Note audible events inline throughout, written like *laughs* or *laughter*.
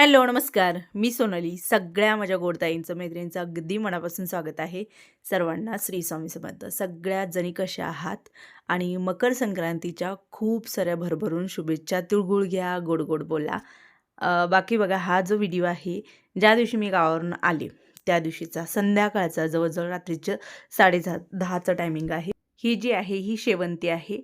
Hello नमस्कार. मी सोनाली सगळ्या माझ्या गोडताईंचं मैत्रिणींचं अगदी मनापासून स्वागत आहे सर्वांना श्री स्वामी समर्थ. सगळ्या जणी कशा आहात? आणि मकर संक्रांतीच्या खूप साऱ्या भरभरून शुभेच्छा. तिळगुळ घ्या गोड गोड बोला. बाकी बघा हा जो व्हिडिओ आहे ज्या दिवशी मी गावावरून आले त्या दिवशीचा संध्याकाळचा जवळजवळ रात्रीचं साडेदहा दहाचं टायमिंग आहे. ही जी आहे ही शेवंती आहे.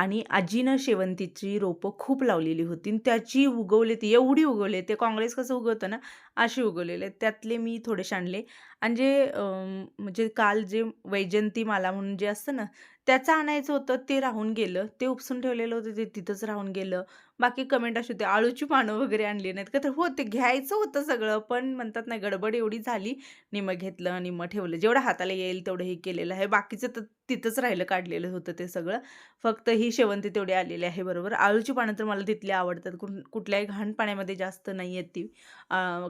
आणि आजीनं शेवंतीची रोपं खूप लावलेली होती आणि त्याची उगवले ती एवढी उगवले ते काँग्रेस कसं उगवतं ना? असे उगवलेले आहेत. त्यातले मी थोडेसे आणले. आणि जे म्हणजे काल जे वैजंती माला म्हणून जे असतं ना त्याचं आणायचं होतं ते राहून गेलं. ते उपसून ठेवलेलं होतं ते तिथंच राहून गेलं. बाकी कमेंट अशी होते आळूची पानं वगैरे आणली नाहीत का? तर हो ते घ्यायचं होतं सगळं पण म्हणतात ना गडबड एवढी झाली निमं घेतलं निमं ठेवलं. जेवढं हाताला येईल तेवढं हे केलेलं आहे. बाकीचं तर तिथंच राहिलं काढलेलं होतं ते सगळं. फक्त ही शेवंती तेवढी आलेली आहे बरोबर. आळूची पानं तर मला तिथली आवडतात. कुठल्याही घाण पाण्यामध्ये जास्त नाही आहेत ती.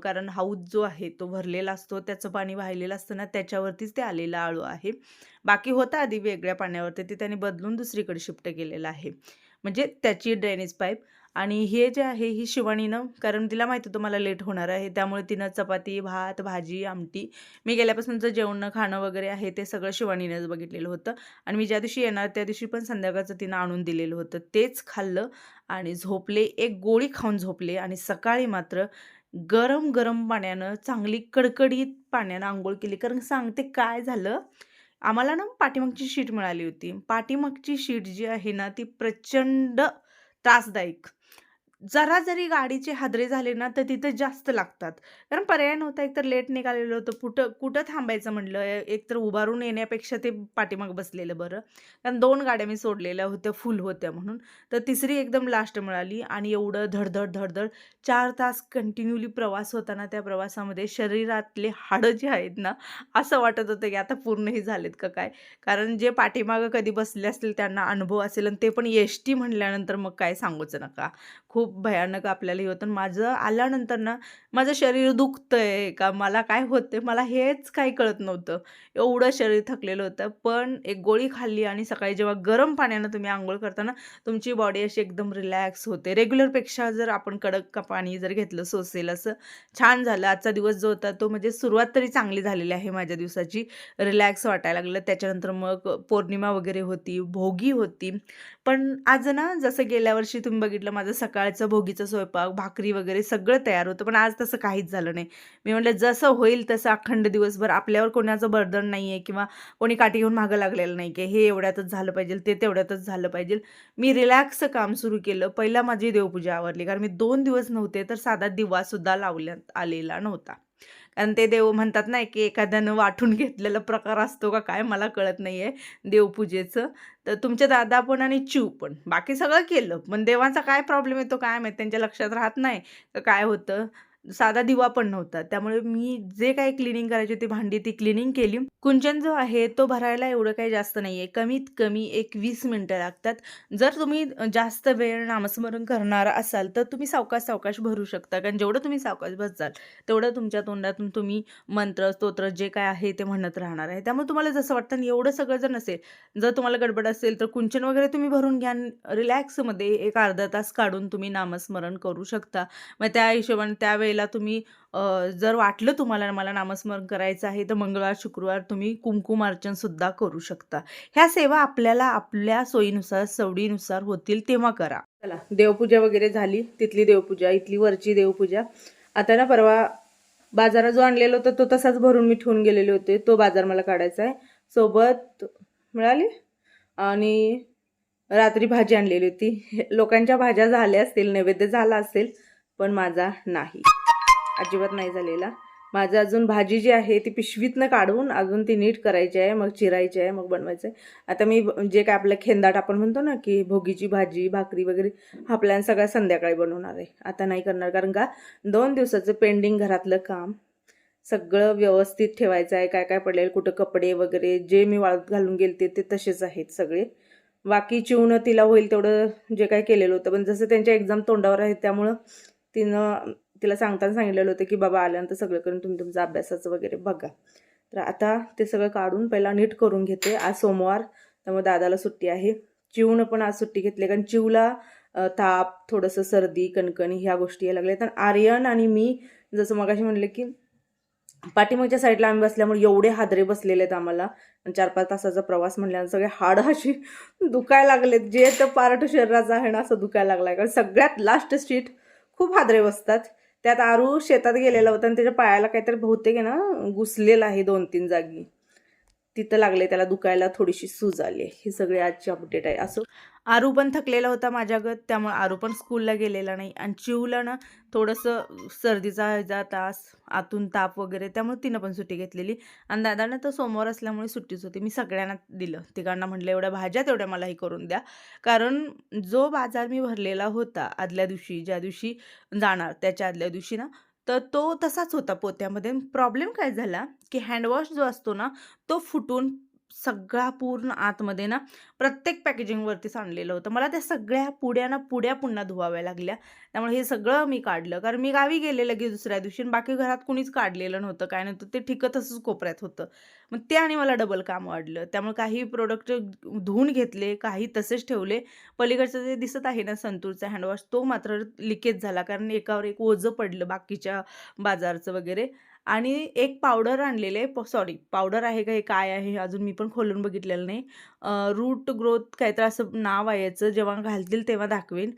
कारण कारण हाऊस जो आहे तो भरलेला असतो त्याचं पाणी वाहिलेलं असतं ना त्याच्यावरतीच ते आलेलं आळू आहे. बाकी होतं आधी वेगळ्या पाण्यावरती ते त्याने बदलून दुसरीकडे शिफ्ट केलेलं आहे. म्हणजे त्याची ड्रेनेज पाईप आणि हे जे आहे ही शिवानीनं कारण तिला माहिती होतं मला लेट होणार आहे त्यामुळे तिनं चपाती भात भाजी आमटी मी गेल्यापासूनचं जेवण खाणं वगैरे आहे ते सगळं शिवानीनंच बघितलेलं होतं. आणि मी ज्या दिवशी येणार त्या दिवशी पण संध्याकाळचं तिनं आणून दिलेलं होतं. तेच खाल्लं आणि झोपले एक गोळी खाऊन झोपले आणि सकाळी मात्र गरम गरम पाण्यानं चांगली कडकडीत पाण्यानं आंघोळ केली. कारण सांगते काय झालं? आम्हाला ना पाठीमागची शीट मिळाली होती. पाठीमागची शीट जी आहे ना ती प्रचंड त्रासदायक. जरा जरी गाडीचे हादरे झाले ना तर तिथं जास्त लागतात. कारण पर्याय नव्हता. एकतर लेट निघालेलं होतं. कुठं कुठं थांबायचं म्हटलं? एकतर उभारून येण्यापेक्षा ते पाठीमाग बसलेलं बरं. कारण दोन गाड्या मी सोडलेल्या होत्या फुल होत्या म्हणून. तर तिसरी एकदम लास्ट मिळाली आणि एवढं धडधड धडधड. चार तास कंटिन्युअली प्रवास होताना त्या प्रवासामध्ये शरीरातले हाडं जे आहेत ना असं वाटत होतं की आता पूर्णही झालेत का काय? कारण जे पाठीमागं कधी बसले असतील त्यांना अनुभव असेल आणि ते पण एस टी म्हणल्यानंतर मग काय सांगूच नका. खूप भयानक आपल्याला हे होतं. माझं आल्यानंतर ना माझं शरीर दुखतंय का मला काय होतं मला हेच काही कळत नव्हतं. एवढं शरीर थकलेलं होतं. पण एक गोळी खाल्ली आणि सकाळी जेव्हा गरम पाण्यानं तुम्ही आंघोळ करताना तुमची बॉडी अशी एकदम रिलॅक्स होते. रेग्युलरपेक्षा जर आपण कडक का पाणी जर घेतलं सोसेल असं छान झालं. आजचा दिवस जो होता तो म्हणजे सुरुवात तरी चांगली झालेली आहे माझ्या दिवसाची. रिलॅक्स वाटायला लागलं. त्याच्यानंतर मग पौर्णिमा वगैरे होती भोगी होती. पण आज ना जसं गेल्या वर्षी तुम्ही बघितलं माझं सकाळचं भोगीचं स्वयंपाक भाकरी वगैरे सगळं तयार होतं. पण आज तसं काहीच झालं नाही. मी म्हटलं जसं होईल तसं अखंड दिवसभर आपल्यावर कोणाचं बर्धन नाही आहे किंवा कोणी काठी घेऊन मागं लागलेलं नाही की हे एवढ्यातच झालं पाहिजे ते तेवढ्यातच झालं पाहिजे. मी रिलॅक्स काम सुरू केलं. पहिला माझी देवपूजा आवरली. कारण मी दोन दिवस नव्हते तर साधा दिवासुद्धा लावण्यात आलेला नव्हता. कारण ते देव म्हणतात ना की एखाद्यानं वाटून घेतलेला प्रकार असतो का काय मला कळत नाही आहे देवपूजेचं. तर तुमचे दादा पण आणि चिव पण. बाकी सगळं केलं. पण देवाचा काय प्रॉब्लेम येतो काय माहीत? त्यांच्या लक्षात राहत नाही. का काय होतं? साधा दिवा पण नव्हता. त्यामुळे मी जे काही क्लिनिंग करायची होती भांडी ती क्लिनिंग केली. कुंचन जो आहे तो भरायला एवढं काही जास्त नाही आहे कमीत कमी एक वीस मिनटं लागतात. जर तुम्ही जास्त वेळ नामस्मरण करणार असाल तर तुम्ही सावकाश सावकाश भरू शकता. कारण जेवढं तुम्ही सावकाश भरजाल तेवढं तुमच्या तोंडातून तुम्ही मंत्र स्तोत्र जे काय आहे ते म्हणत राहणार आहे. त्यामुळे तुम्हाला जसं वाटतं आणि एवढं सगळं जर नसेल जर तुम्हाला गडबड असेल तर कुंचन वगैरे तुम्ही भरून घ्या रिलॅक्समध्ये एक अर्धा तास काढून तुम्ही नामस्मरण करू शकता. मग त्या हिशोबाने वेळेला तुम्ही जर वाटलं तुम्हाला मला नामस्मरण करायचं आहे तर मंगळवार शुक्रवार तुम्ही कुमकुम अर्चनसुद्धा करू शकता. ह्या सेवा आपल्याला आपल्या सोयीनुसार सवडीनुसार होतील तेव्हा करा. चला देवपूजा वगैरे झाली तिथली देवपूजा इथली वरची देवपूजा. आता ना परवा बाजारात जो आणलेला होता तो तसाच भरून मी ठेवून गेलेले होते. तो बाजार मला काढायचा आहे. सोबत मिळाली? आणि रात्री भाजी आणलेली होती. लोकांच्या भाज्या झाल्या असतील नैवेद्य झाला असेल पण माझा नाही. अजिबात नाही झालेला. माझं अजून भाजी जी आहे ती पिशवीतनं काढून अजून ती नीट करायची आहे मग चिरायची आहे मग बनवायचं आहे. आता मी ब- जे काय आपलं खेंदाट आपण म्हणतो ना की भोगीची भाजी भाकरी वगैरे हा प्लॅन सगळा संध्याकाळी बनवणार आहे. आता नाही करणार कारण का दोन दिवसाचं पेंडिंग घरातलं काम सगळं व्यवस्थित ठेवायचं आहे काय काय पडलेलं कुठं कपडे वगैरे जे मी वाळत घालून गेले ते तसेच आहेत सगळे. बाकी चिवणं तिला होईल तेवढं जे काय केलेलं होतं पण जसं त्यांच्या एक्झाम तोंडावर आहेत त्यामुळं तिनं तिला सांगताना सांगितलेलं होतं की बाबा आल्यानंतर सगळं करून तुम्ही तुमचं अभ्यासाचं वगैरे बघा. तर आता ते सगळं काढून पहिला नीट करून घेते. आज सोमवार त्यामुळे दादाला सुट्टी आहे. चिवनं पण आज सुट्टी घेतली कारण चिवला ताप थोडंसं सर्दी कणकणी ह्या गोष्टी यायला लागल्या तर आर्यन आणि मी जसं मगाशी म्हणले की पाठीमागच्या साईडला आम्ही बसल्यामुळे एवढे हादरे बसलेले आहेत आम्हाला. चार पाच तासाचा प्रवास म्हणल्यानं सगळे हाडं अशी दुखायला लागलेत. जे तर पार्ट शरीराचं आहे ना असं दुखायला लागलाय. कारण सगळ्यात लास्ट सीट खूप हादरे बसतात. त्यात आरू शेतात गेलेला होता आणि त्याच्या पायाला काहीतरी बहुतेक आहे ना घुसलेलं आहे दोन तीन जागी. तिथं लागले त्याला दुखायला थोडीशी सूज आली हे सगळे आजची अपडेट आहे. असं आरू पण थकलेला होता माझ्यागत त्यामुळे आरू पण स्कूलला गेलेला नाही. आणि चिवला ना थोडंसं सर्दीचा ह्याचा तास आतून ताप वगैरे त्यामुळे तिनं पण सुट्टी घेतलेली. आणि दादानं तर सोमवार असल्यामुळे सुट्टीच होती. मी सगळ्यांना दिलं. तिघांना म्हटलं एवढ्या भाज्या तेवढ्या मलाही करून द्या. कारण जो बाजार मी भरलेला होता आदल्या दिवशी ज्या दिवशी जाणार त्याच्या आदल्या दिवशी ना तर तो तसाच होता पोत्यामध्ये. प्रॉब्लेम काय झाला की हँडवॉश जो असतो ना तो फुटून सगळा पूर्ण आतमध्ये ना प्रत्येक पॅकेजिंगवरती सांडलेलं होतं. मला त्या सगळ्या पुड्या ना पुड्या पुन्हा धुवाव्या लागल्या. त्यामुळे हे सगळं मी काढलं. कारण मी गावी गेले लगेच दुसऱ्या दिवशी आणि बाकी घरात कुणीच काढलेलं नव्हतं. काय नव्हतं ते ठिकं असंच कोपऱ्यात होतं. मग ते आणि मला डबल काम वाढलं. त्यामुळे काही प्रोडक्ट धुवून घेतले काही तसेच ठेवले. पलीकडचं जे दिसत आहे ना संतूरचा हँडवॉश तो मात्र लिकेज झाला. कारण एकावर एक ओझं पडलं बाकीच्या बाजारचं वगैरे. आणि एक पावडर आणलेले सॉरी पावडर आहे का हे काय आहे अजून मी पण खोलून बघितलेलं नाही. रूट ग्रोथ काहीतरी असं नाव आहे याचं जेव्हा घालतील तेव्हा दाखवेन.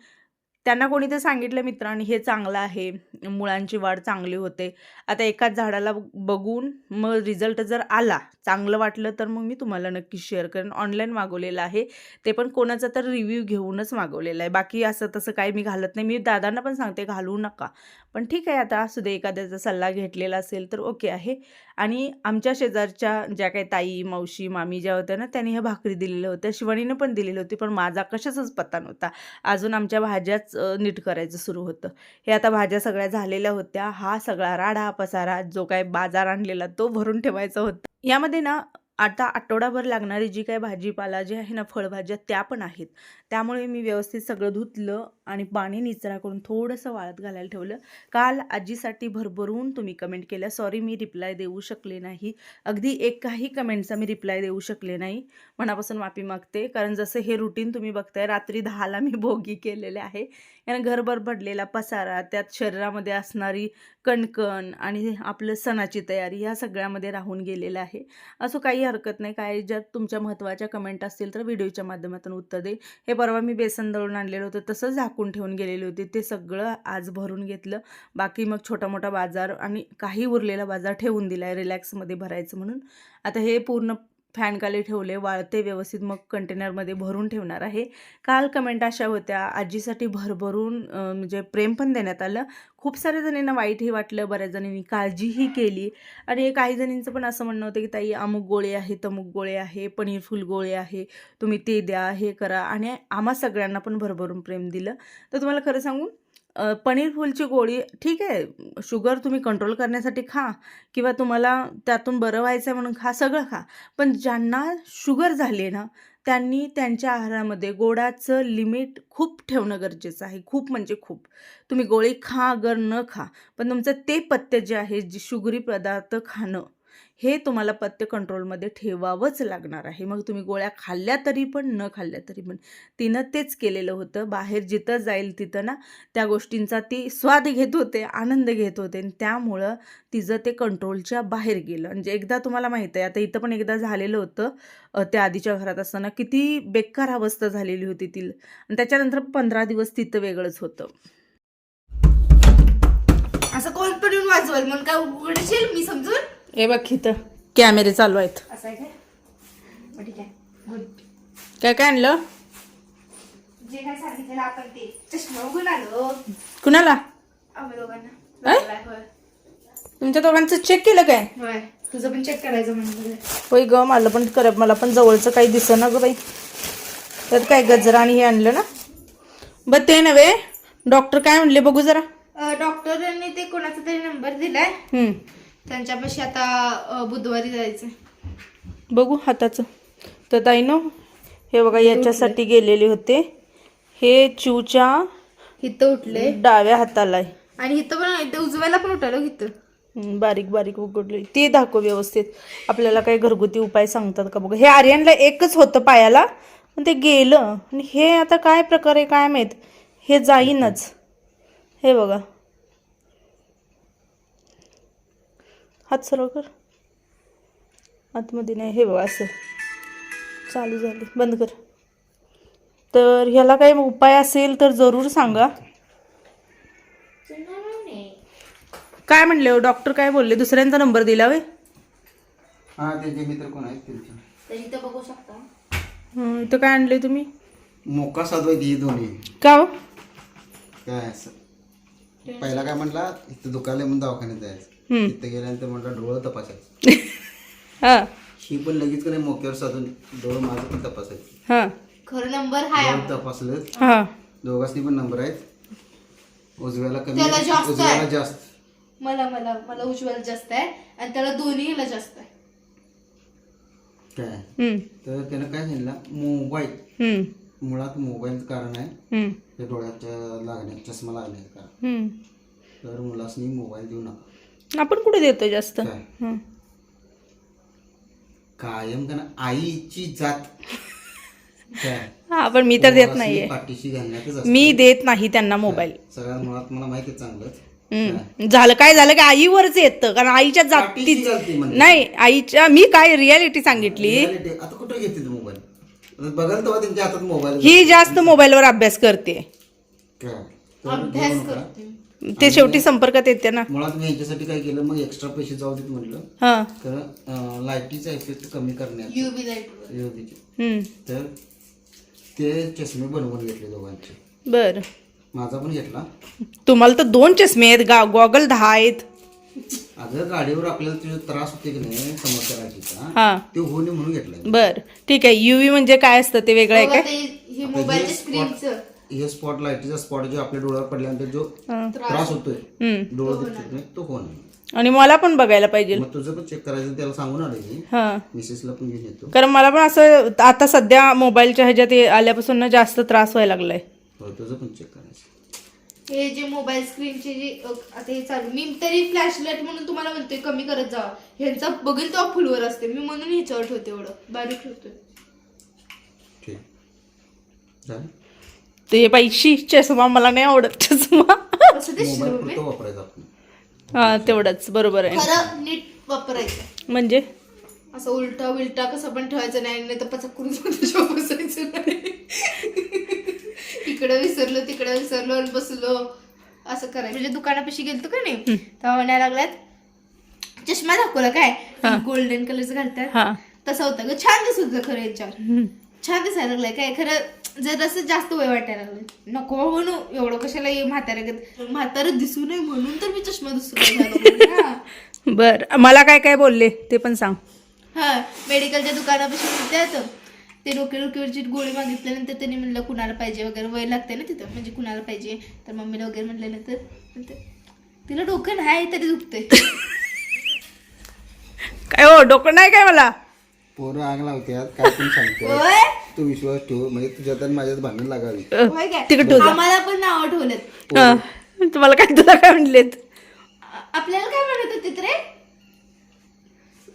त्यांना कोणी तर सांगितलं मित्रांनी हे चांगलं आहे मुळांची वाढ चांगली होते. आता एकाच झाडाला बघून मग रिझल्ट जर आला चांगलं वाटलं तर मग मी तुम्हाला नक्की शेअर करेन. ऑनलाईन मागवलेलं आहे ते पण कोणाचा तर रिव्ह्यू घेऊनच मागवलेलं आहे. बाकी असं तसं काही मी घालत नाही. मी दादांना पण सांगते घालू नका. पण ठीक आहे आता असू दे एखाद्याचा सल्ला घेतलेला असेल तर ओके आहे. आणि आमच्या शेजारच्या ज्या काही ताई मावशी मामी ज्या होत्या ना त्यांनी ह्या भाकरी दिलेल्या होत्या शिवानीनं पण दिलेली होती पण माझा कशाचाच पत्ता नव्हता. अजून आमच्या भाज्याच नीट करायचं सुरू होतं. हे आता भाज्या सगळ्या झालेल्या होत्या. हा सगळा राडा पसारा जो काय बाजार आणलेला तो भरून ठेवायचा होता. यामध्ये ना आता आठवडाभर लागणारी जी काही भाजीपाला जी आहे ना फळभाज्या त्या पण आहेत. त्यामुळे मी व्यवस्थित सगळं धुतलं. आणि पाणी निचरा करून थोडंसं वाळत घालायला ठेवलं. काल आजीसाठी भरभरून तुम्ही कमेंट केल्या सॉरी मी रिप्लाय देऊ शकले नाही. अगदी एकाही कमेंटचा मी रिप्लाय देऊ शकले नाही. मनापासून माफी मागते. कारण जसं हे रुटीन तुम्ही बघताय रात्री दहाला मी भोगी केलेले आहे. यानं घरभर भरलेला पसारा त्यात शरीरामध्ये असणारी कणकण आणि आपलं सणाची तयारी ह्या सगळ्यामध्ये राहून गेलेलं आहे. असं काही हरकत नाही. काय ज्यात तुमच्या महत्त्वाच्या कमेंट असतील तर व्हिडिओच्या माध्यमातून उत्तर देईल हे परवा मी बेसन दळून आणलेलं होतं. तसंच झाकून ठेवून गेलेली होती. ते सगळं आज भरून घेतलं. बाकी मग छोटा मोठा बाजार आणि काही उरलेला बाजार ठेवून दिला आहे रिलॅक्समध्ये भरायचं म्हणून. आता हे पूर्ण फॅनखाली ठेवले वाळते व्यवस्थित मग कंटेनरमध्ये भरून ठेवणार आहे. काल कमेंट अशा होत्या आजीसाठी भरभरून म्हणजे प्रेम पण देण्यात आलं. खूप साऱ्या जणींना वाईटही वाटलं बऱ्याच जणींनी काळजीही केली. आणि काही जणींचं पण असं म्हणणं होतं की ताई अमुक गोळे आहे तमुक गोळे आहे पनीर फुल गोळे आहे तुम्ही ते द्या हे करा. आणि आम्हा सगळ्यांना पण भरभरून प्रेम दिलं. तर तुम्हाला खरं सांगू पनीर फुलची गोळी ठीक आहे शुगर तुम्ही कंट्रोल करण्यासाठी खा किंवा तुम्हाला त्यातून बरं व्हायचं आहे म्हणून खा सगळं खा. पण ज्यांना शुगर झाली आहे ना त्यांनी त्यांच्या आहारामध्ये गोडाचं लिमिट खूप ठेवणं गरजेचं आहे. खूप म्हणजे खूप. तुम्ही गोळी खा अगर न खा पण तुमचं ते पथ्य जे आहे जे शुगरी पदार्थ खाणं हे तुम्हाला पथ्य कंट्रोलमध्ये ठेवावंच लागणार आहे. मग तुम्ही गोळ्या खाल्ल्या तरी पण न खाल्ल्या तरी पण. तिनं तेच केलेलं होतं. बाहेर जिथं जाईल तिथं ना त्या गोष्टींचा ती स्वाद घेत होते आनंद घेत होते. आणि त्यामुळं तिचं ते कंट्रोलच्या बाहेर गेलं. म्हणजे एकदा तुम्हाला माहीत आहे आता इथं पण एकदा झालेलं होतं त्या आधीच्या घरात असताना. किती बेकार अवस्था झालेली होती ती. आणि त्याच्यानंतर पंधरा दिवस तिथं वेगळंच होतं. असं कोण पण वाजवल. म्हणून काय उघडशील मी समजून? हे बघ इथं. कॅमेरे चालू आहेत. काय? काय आणलं? जे काय सांगितलेलं आपण ते. चष्मा उघडून आलो. कुणाला? आम्ही दोघांना. तुमच्या दोघांचं चेक केलं काय? होय. तुझं पण चेक करायचं म्हणजे होय. ग मला पण कर मला पण जवळचं काही दिसना ग बाई. त्यात काय गजरा आणि हे आणलं ना? बर ते नव्हे. डॉक्टर काय म्हणले बघू जरा. डॉक्टरांनी ते कोणाचा तरी नंबर दिलाय. त्यांच्यापाशी आता बुधवारी जायचं बघू हाताचं. तर ताई नो हे बघा याच्यासाठी गेलेले होते. हे चिवच्या इथं उठले डाव्या हाताला आहे. आणि इथं पण इथं उजव्याला पण इथं. हम्म, बारीक बारीक उघडले. ते दाखव व्यवस्थित. आपल्याला काही घरगुती उपाय सांगतात का बघ? हे आर्यनला एकच होतं पायाला पण ते गेलं. आणि हे आता काय प्रकार आहे काय माहीत? हे जाईनच. हे बघा. हात सरळ कर. आतमध्ये नाही हे बघा असं. चालू झाले. बंद कर. तर ह्याला काही उपाय असेल तर जरूर सांगा. काय म्हणले हो? डॉक्टर काय बोलले? दुसऱ्यांचा नंबर दिला वे हा त्यांचे मित्र कोण आहेत त्यांचे. तर इथं बघू शकता. हं, इथं काय आणले तुम्ही? मोका साधवायची ही दोन्ही. का हो? काय असं? पहिला काय म्हटला इथं दुखायला म्हणून दवाखान्यात जायचं. तिथं गेल्यानंतर म्हटलं डोळं तपासायचं. *laughs* हां. ही पण लगेच कडे मोक्यावर साधून डोळं माझं पण तपासायचं. हां. खरं नंबर हाय डोळं तपासलं. हां. दोघांनी पण नंबर आहेत. उजव्याला कमी त्याला जास्त आहे. उजव्याला जास्त. मला मला मला उज्ज्वल जास्त आहे आणि त्याला दोन्हीला जास्त आहे. काय? हं, तर त्यानं काय सांगितलं? मोबाईल. हं, मुळात मोबाईलचं कारण आहे. हं, ते डोळ्याच्या लागण्या चष्मा लागण्याचं कारण. हं. तर मुलासनी मोबाईल देऊ नका. आपण कुठे देतो जास्त? काय हं. कायम का आईची जात. काय हा पण मी तर देत मुलासनी नाहीये. पाठीशी घालण्यातच असते. मी देत नाही त्यांना मोबाईल. सगळ्यात मुळात मला माहिती आहे चांगलंच. हं. झालं काय झालं की आईवरच येतं. कारण आईच्या पाठीशी जाती घालते म्हणजे. नाही आईच्या मी काय रियालिटी सांगितली? Reality, आता कुठे मोबाईल? बघाल तेव्हा त्यांच्या हातात मोबाईल ही जास्त मोबाईलवर अभ्यास करते. काय नका. ते शेवटी संपर्कात येते ना. मुळात मी यांच्यासाठी काय केलं मग एक्स्ट्रा पैसे जाऊ देत म्हटलं हा. तर लाईटीचा इफेक्ट कमी करण्यात लाइट हम्म. तर ते चष्मे बनवून घेतले दोघांचे. बर. माझा पण घेतला. तुम्हाला तर दोन चष्मे आहेत गा गॉगल दहा आहेत. अगं गाडीवर आपल्याला तुझे त्रास होते की नाही समस्या राहायचा हा. ते होऊ नये म्हणून घेतलाय. बर. ठीक आहे युवी म्हणजे काय असतं ते वेगळं आहे काय? हे मोबाईलच्या स्क्रीनचं हे स्पॉट लाईटीचा स्पॉट जो आपल्या डोळ्यावर पडल्यानंतर जो. त्रास होतोय. डोळं दिसत नाही. तो होणार आणि मला पण बघायला पाहिजे. मग तुझं पण चेक करायचं त्याला सांगून आलं मी. हा. मिसेसला पण घेऊन येतो. कारण मला पण असं आता सध्या मोबाईलच्या ह्याच्यात आल्यापासून ना जास्त त्रास व्हायला लागलाय. हो तुझं पण चेक करायचं. हे जे मोबाईल स्क्रीनचे जे आता हे चालू मी तरी फ्लॅश लाइट म्हणून तुम्हाला म्हणतोय कमी करत जावा ह्यांचा बघेल तेव्हा फुलवर असते. मी म्हणून ह्याच्यावर ठेवते एवढं. बारीक ठेवतोय. ठीक. झालं? ते पैशी चष्मा मला नाही आवडत चष्मा. मोबाईल वापरायचा आपण. हा तेवढंच बरोबर आहे. खरं नीट वापरायचं. म्हणजे? असं उलटा उलटा कसं पण ठेवायचं नाही नाही तर पचक करून त्याच्यावर बसायचं नाही. इकडं विसरलो तिकडं विसरलो आणि बसलो. असं करायचं. म्हणजे दुकानापाशी गेलतो का नाही तेव्हा म्हणायला लागल्यात चष्मा दाखवला काय? गोल्डन कलरचं घालतात. हा. तसं होतं ग. छान दिसत होतं खरं याच्यावर. छान दिसायला लागलाय. काय खरं जर असं जास्त वय वाटायला लागलं. नको म्हणू एवढं कशाला ये म्हाताऱ्या म्हातारं दिसू नये म्हणून तर मी चष्मा दुसरा बर मला काय काय बोलले ते पण सांग. हा मेडिकलच्या दुकानापाशी म्हणतात ते डोके डोक्यावरची गोळी मागितल्यानंतर त्यांनी म्हणलं कुणाला पाहिजे वगैरे वय लागते ना तिथं म्हणजे कुणाला पाहिजे? तर मम्मीला वगैरे म्हटल्यानंतर तिला डोकं नाही तरी दुखतंय. काय हो डोकं नाही काय मला? पोरं आग लावत्यात काय पण सांगतात होय? तू विश्वास ठेव म्हणजे तुझ्यात आणि माझ्यात भांडण लागावी. होय काय? तिकडे. आम्हाला पण नाव ठेवलेत. हा. तुम्हाला काय तुला काय म्हणलेत? आ- आपल्याला काय म्हणत होते रे?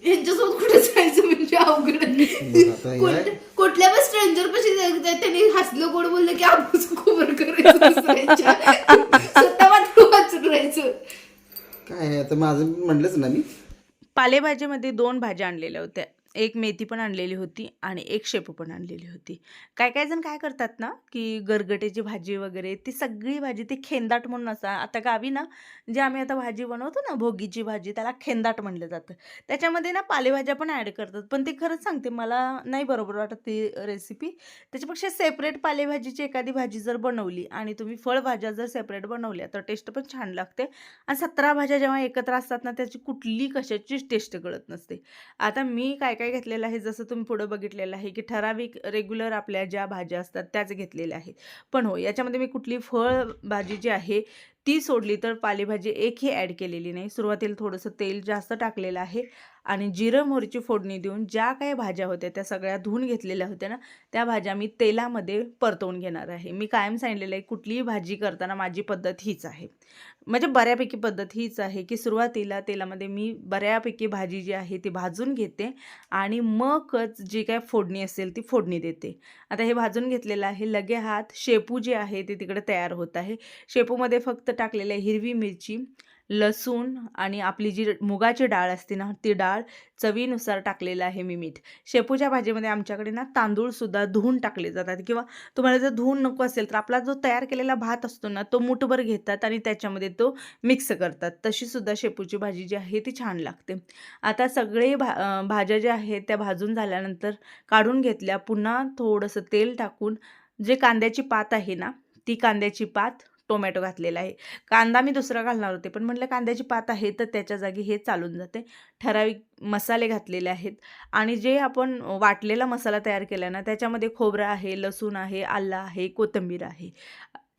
यांच्यासोबत कुठे जायचं म्हणजे अवघड आता हे कोण- कुठल्या पण स्ट्रेंजर पशी जायचं, त्यांनी हसलं गोड बोललं की आपण खोबर करायचं दुसऱ्यांच्या. स्वतः मात्र वाचून राहायचं. काय आहे, आता माझं म्हणलंच ना मी. पालेभाजीमध्ये दोन भाज्या आणलेल्या होत्या. एक मेथी पण आणलेली होती आणि एक शेपू पण आणलेली होती. काय काय जण काय करतात ना की गरगट्याची भाजी वगैरे ती सगळी भाजी ती खेंदाट म्हणून असा आता गावी ना जे आम्ही आता भाजी बनवतो ना भोगीची भाजी त्याला खेंदाट म्हणलं जातं. त्याच्यामध्ये ना पालेभाज्या पण ॲड करतात पण ते खरंच सांगते मला नाही बरोबर वाटत ती रेसिपी त्याच्यापेक्षा सेपरेट पालेभाजीची एखादी भाजी जर बनवली आणि तुम्ही फळभाज्या जर सेपरेट बनवल्या तर टेस्ट पण छान लागते. आणि सतरा भाज्या जेव्हा एकत्र असतात ना त्याची कुठली कशाचीच टेस्ट कळत नसते. आता मी काय काय घेतलेलं आहे जसं तुम्ही पुढं बघितलेलं आहे की ठराविक रेग्युलर आपल्या ज्या भाज्या असतात त्याच घेतलेल्या आहेत. पण हो याच्यामध्ये मी कुठली फळ भाजी जी आहे ती सोडली तर पालेभाजी एकही ॲड केलेली नाही. सुरुवातीला थोडंसं तेल जास्त टाकलेलं आहे आणि जिरं मोहरीची फोडणी देऊन ज्या काही भाज्या होत्या त्या सगळ्या धुवून घेतलेल्या होत्या ना त्या भाज्या मी तेलामध्ये परतवून घेणार आहे. मी कायम सांगितलेलं आहे कुठलीही भाजी करताना माझी पद्धत हीच आहे. म्हणजे बऱ्यापैकी पद्धत हीच आहे की सुरुवातीला तेलामध्ये मी बऱ्यापैकी भाजी जी आहे ती भाजून घेते आणि मगच जी काय फोडणी असेल ती फोडणी देते. आता हे भाजून घेतलेलं आहे लगे हात शेपू जे आहे ते तिकडे तयार होत आहे. शेपूमध्ये फक्त टाकलेलं आहे हिरवी मिरची लसूण आणि आपली जी मुगाची डाळ असते ना ती डाळ चवीनुसार टाकलेलं आहे मी मीठ. शेपूच्या भाजीमध्ये आमच्याकडे ना तांदूळसुद्धा धुवून टाकले जातात. किंवा तुम्हाला जर धुवून नको असेल तर आपला जो तयार केलेला भात असतो ना तो मुठभर घेतात आणि त्याच्यामध्ये तो मिक्स करतात. तशीसुद्धा शेपूची भाजी जी आहे ती छान लागते. आता सगळे भा भाज्या ज्या आहेत त्या भाजून झाल्यानंतर काढून घेतल्या. पुन्हा थोडंसं तेल टाकून जे कांद्याची पात आहे ना ती कांद्याची पात टोमॅटो घातलेला आहे. कांदा मी दुसरा घालणार होते पण म्हटलं कांद्याची पात आहे तर त्याच्या जागी हे चालून जाते. ठराविक मसाले घातलेले आहेत. आणि जे आपण वाटलेला मसाला तयार केला ना त्याच्यामध्ये खोबरं आहे लसूण आहे आलं आहे कोथिंबीर आहे.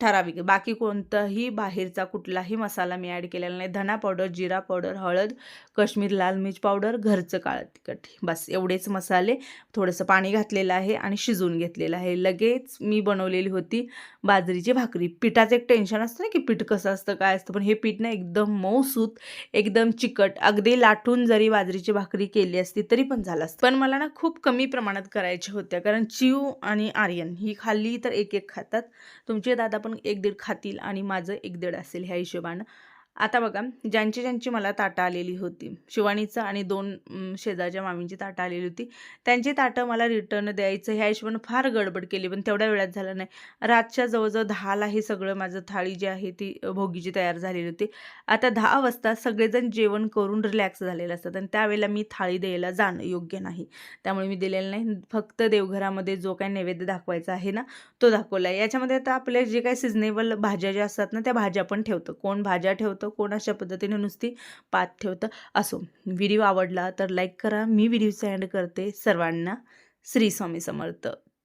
ठराविक. बाकी कोणताही बाहेरचा कुठलाही मसाला मी ॲड केलेला नाही. धना पावडर जिरा पावडर हळद काश्मीर लाल मिर्च पावडर घरचं काळं तिखट. बस एवढेच मसाले. थोडंसं पाणी घातलेलं आहे आणि शिजवून घेतलेलं आहे. लगेच मी बनवलेली होती बाजरीची भाकरी. पिठाचं एक टेन्शन असतं ना की पीठ कसं असतं काय असतं पण हे पीठ ना एकदम मऊसूत एकदम चिकट. अगदी लाटून जरी बाजरीची भाकरी केली असती तरी पण झालं असतं. पण मला ना खूप कमी प्रमाणात करायच्या होत्या. कारण चिव आणि आर्यन ही खाल्ली तर एक एक खातात. तुमचे दादा पण एक दीड खातील आणि माझं एक दीड असेल ह्या हिशोबानं. आता बघा ज्यांची ज्यांची मला ताटं आलेली होती शिवानीचं आणि दोन शेजारच्या मामींची ताटं आलेली होती त्यांची ताटं मला रिटर्न द्यायचं ह्या हिशोबानं फार गडबड केली पण तेवढ्या वेळात झालं नाही. रातच्या जवळजवळ दहाला हे सगळं माझं थाळी जी आहे ती भोगीची तयार झालेली होती. आता दहा वाजता सगळेजण जेवण करून रिलॅक्स झालेलं असतात आणि त्यावेळेला मी थाळी द्यायला जाणं योग्य नाही. त्यामुळे मी दिलेलं नाही. फक्त देवघरामध्ये जो काही नैवेद्य दाखवायचा आहे ना तो दाखवला आहे याच्यामध्ये आता आपल्या जे काही सिजनेबल भाज्या ज्या असतात ना त्या भाज्या पण ठेवतं. कोण भाज्या ठेवतं कोण अशा पद्धतीने नुसती पात ठेवतं. असो व्हिडिओ आवडला तर लाईक करा. मी व्हिडिओचा एंड करते. सर्वांना श्री स्वामी समर्थ.